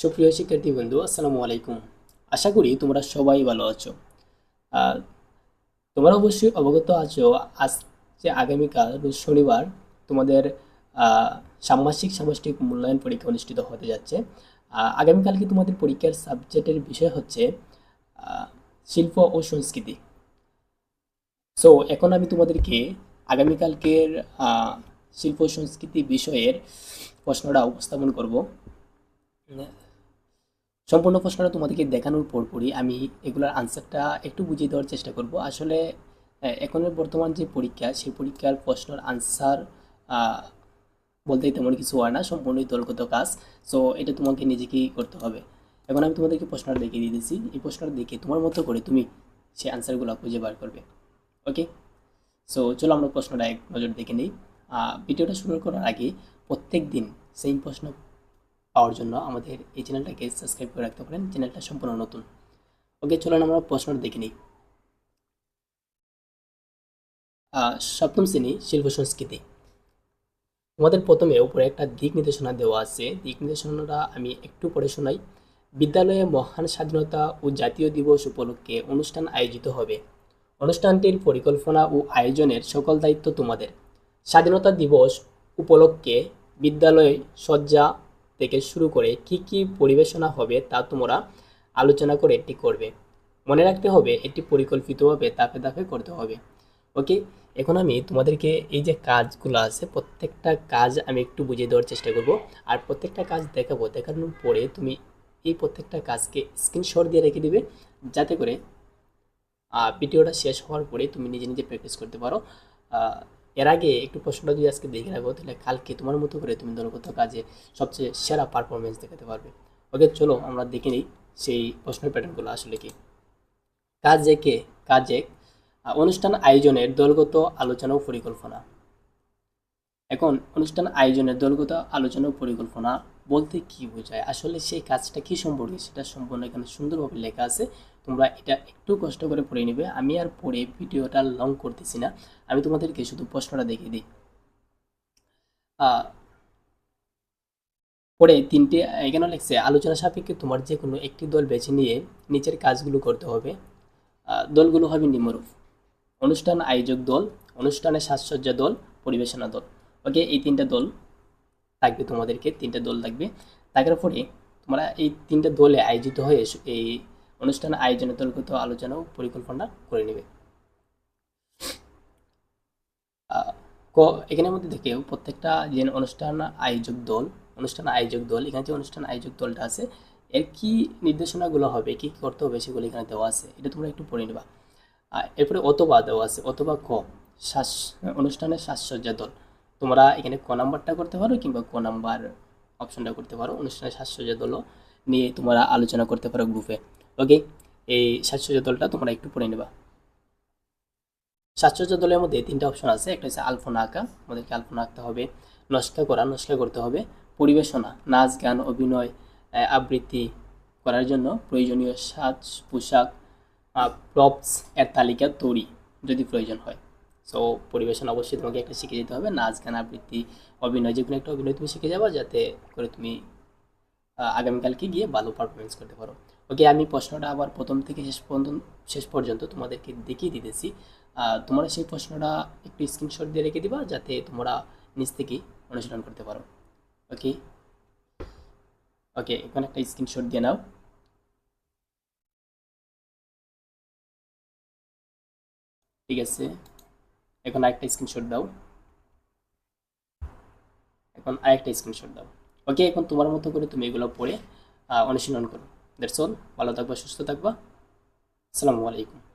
সুপ্রিয় শিক্ষার্থী বন্ধু, আসসালামু আলাইকুম। আশা করি তোমরা সবাই ভালো আছো। তোমরা অবশ্যই অবগত আছো, আজ যে আগামীকাল শনিবার তোমাদের ষান্মাসিক সামষ্টিক মূল্যায়ন পরীক্ষা অনুষ্ঠিত হতে যাচ্ছে। আগামীকালকে তোমাদের পরীক্ষার সাবজেক্টের বিষয় হচ্ছে শিল্প ও সংস্কৃতি। সো এখন আমি তোমাদেরকে আগামীকালকের শিল্প সংস্কৃতি বিষয়ের প্রশ্নটা উপস্থাপন করব। সম্পূর্ণ প্রশ্নটা তোমাদেরকে দেখানোর পরপরই আমি এগুলোর আনসারটা একটু বুঝিয়ে দেওয়ার চেষ্টা করব। আসলে এখনের বর্তমান যে পরীক্ষা, সেই পরীক্ষার প্রশ্নের আনসার বলতেই তেমন কিছু হয় না, সম্পূর্ণই দলগত কাজ। সো এটা তোমাকে নিজেকেই করতে হবে। এখন আমি তোমাদেরকে প্রশ্নটা দেখিয়ে দিতেছি। এই প্রশ্নটা দেখে তোমার মতো করে তুমি সেই আনসারগুলো খুঁজে বার করবে। ওকে সো চলো আমরা প্রশ্নটা এক নজর দেখে নিই। ভিডিওটা শুরু করার আগে প্রত্যেক দিন সেম প্রশ্ন পাওয়ার জন্য আমাদের এই চ্যানেলটাকে সাবস্ক্রাইব করে রাখতে পারেন, চ্যানেলটা সম্পূর্ণ নতুন। ওকে, চলুন আমরা প্রশ্নটা দেখে নিই। সপ্তম শ্রেণি শিল্প সংস্কৃতি। তোমাদের প্রথমে উপরে একটা দিক নির্দেশনা দেওয়া আছে। দিক নির্দেশনাটা আমি একটু পড়ে শোনাই। বিদ্যালয়ে মহান স্বাধীনতা ও জাতীয় দিবস উপলক্ষে অনুষ্ঠান আয়োজিত হবে। অনুষ্ঠানটির পরিকল্পনা ও আয়োজনের সকল দায়িত্ব তোমাদের। স্বাধীনতা দিবস উপলক্ষে বিদ্যালয়ে সজ্জা থেকে শুরু করে কি কি পরিবেশনা হবে তা তোমরা আলোচনা করে এটি করবে। মনে রাখতে হবে এটি পরিকল্পিতভাবে ধাপে ধাপে করতে হবে। ওকে? এখন আমি তোমাদেরকে এই যে কাজগুলো আছে, প্রত্যেকটা কাজ আমি একটু বুঝিয়ে দেওয়ার চেষ্টা করব। আর প্রত্যেকটা কাজ দেখাবো দেখানোর পরে তুমি এই প্রত্যেকটা কাজকে স্ক্রিনশট দিয়ে রেখে দিবে, যাতে করে ভিডিওটা শেষ হওয়ার পরে তুমি নিজে নিজে প্র্যাকটিস করতে পারো। এর আগে একটু প্রশ্নটা যদি আজকে দেখে রাখো, তাহলে কালকে তোমার মতো করে তুমি দলগত কাজে সবচেয়ে সেরা পারফরমেন্স দেখাতে পারবে। ওকে চলো আমরা দেখে নিই সেই প্রশ্নের প্যাটার্নগুলো আসলে কি। কাজ একে কাজ এক অনুষ্ঠান আয়োজনের দলগত আলোচনা ও পরিকল্পনা। এখন অনুষ্ঠান আয়োজনের দলগত আলোচনা ও পরিকল্পনা বলতে কি বোঝায়? আসলে সেই কাজটা কি সম্পর্কে? সেটা সম্পূর্ণ এখানে সুন্দরভাবে লেখা আছে। তোমরা এটা একটু কষ্ট করে পড়ে নিবে। আমি আর পড়ে ভিডিওটা লং করতেছি না। আমি তোমাদেরকে শুধু প্রশ্নটা দেখিয়ে দিই। পরে তিনটে এখানে লেখছে? আলোচনা সাপেক্ষে তোমার যে কোনো একটি দল বেছে নিয়ে নিচের কাজগুলো করতে হবে। দলগুলো হবে নিম্নরূপ। অনুষ্ঠান আয়োজক দল, অনুষ্ঠানে সাজসজ্জা দল, পরিবেশনা দল। ওকে, এই তিনটা দল থাকবে তোমাদেরকে, তিনটা দল থাকবে। থাকার পরে তোমরা এই তিনটা দলে আয়োজিত হয়ে এই অনুষ্ঠান আয়োজনের দলগত আলোচনা ও পরিকল্পনা করে নেবে। এখানের মধ্যে থেকে প্রত্যেকটা যে অনুষ্ঠান আয়োজক দল, অনুষ্ঠান আয়োজক দল, এখানে যে অনুষ্ঠান আয়োজক দলটা আছে, এর কি নির্দেশনাগুলো হবে, কি করতে হবে সেগুলো এখানে দেওয়া আছে, এটা তোমরা একটু পড়ে নেবা। এরপরে অথবা দেওয়া আছে, অথবা ক শ্বাস অনুষ্ঠানের সাজসজ্জা দল। তোমরা এখানে ক নাম্বারটা করতে পারো কিংবা ক নাম্বার অপশনটা করতে পারো অনুষ্ঠানের সাজসজ্জা দলও নিয়ে তোমরা আলোচনা করতে পারো গ্রুপে ওকে এই সাজসজ্জা দলটা তোমরা একটু পড়ে নেবা। সাজসজ্জা দলের মধ্যে তিনটা অপশন আছে। একটা হচ্ছে আলপনা আঁকা আমাদেরকে আলপনা আঁকতে হবে। নস্কা করা, নস্কা করতে হবে। পরিবেশনা, নাচ, গান, অভিনয় আবৃত্তি করার জন্য প্রয়োজনীয় সাজ, পোশাক প্রপস এর তালিকা তৈরি যদি প্রয়োজন হয়। সো পরিবেশন অবশ্যই তোমাকে একটা শিখে যেতে হবে। নাচ, গান, আবৃত্তি, অভিনয় যে কোনো একটা অভিনয় তুমি শিখে যাবা যাতে করে তুমি আগামীকালকে গিয়ে ভালো পারফরমেন্স করতে পারো। ওকে আমি প্রশ্নটা আবার প্রথম থেকে শেষ পর্যন্ত শেষ পর্যন্ত তোমাদেরকে দেখিয়ে দিতেছি। তোমরা সেই প্রশ্নটা একটু স্ক্রিনশট দিয়ে রেখে দিবা যাতে তোমরা নিজ থেকেই অনুশীলন করতে পারো। ওকে ওকে এখানে একটা স্ক্রিনশট দিয়ে নাও। ঠিক আছে? এখন আরেকটা স্ক্রিনশট দাও। এখন আরেকটা স্ক্রিনশট দাও। ওকে এখন তোমার মতো করে তুমি এগুলো পড়ে অনুশীলন করো। দ্যাটস অল ভালো থাকবা সুস্থ থাকবা। আসসালামু আলাইকুম।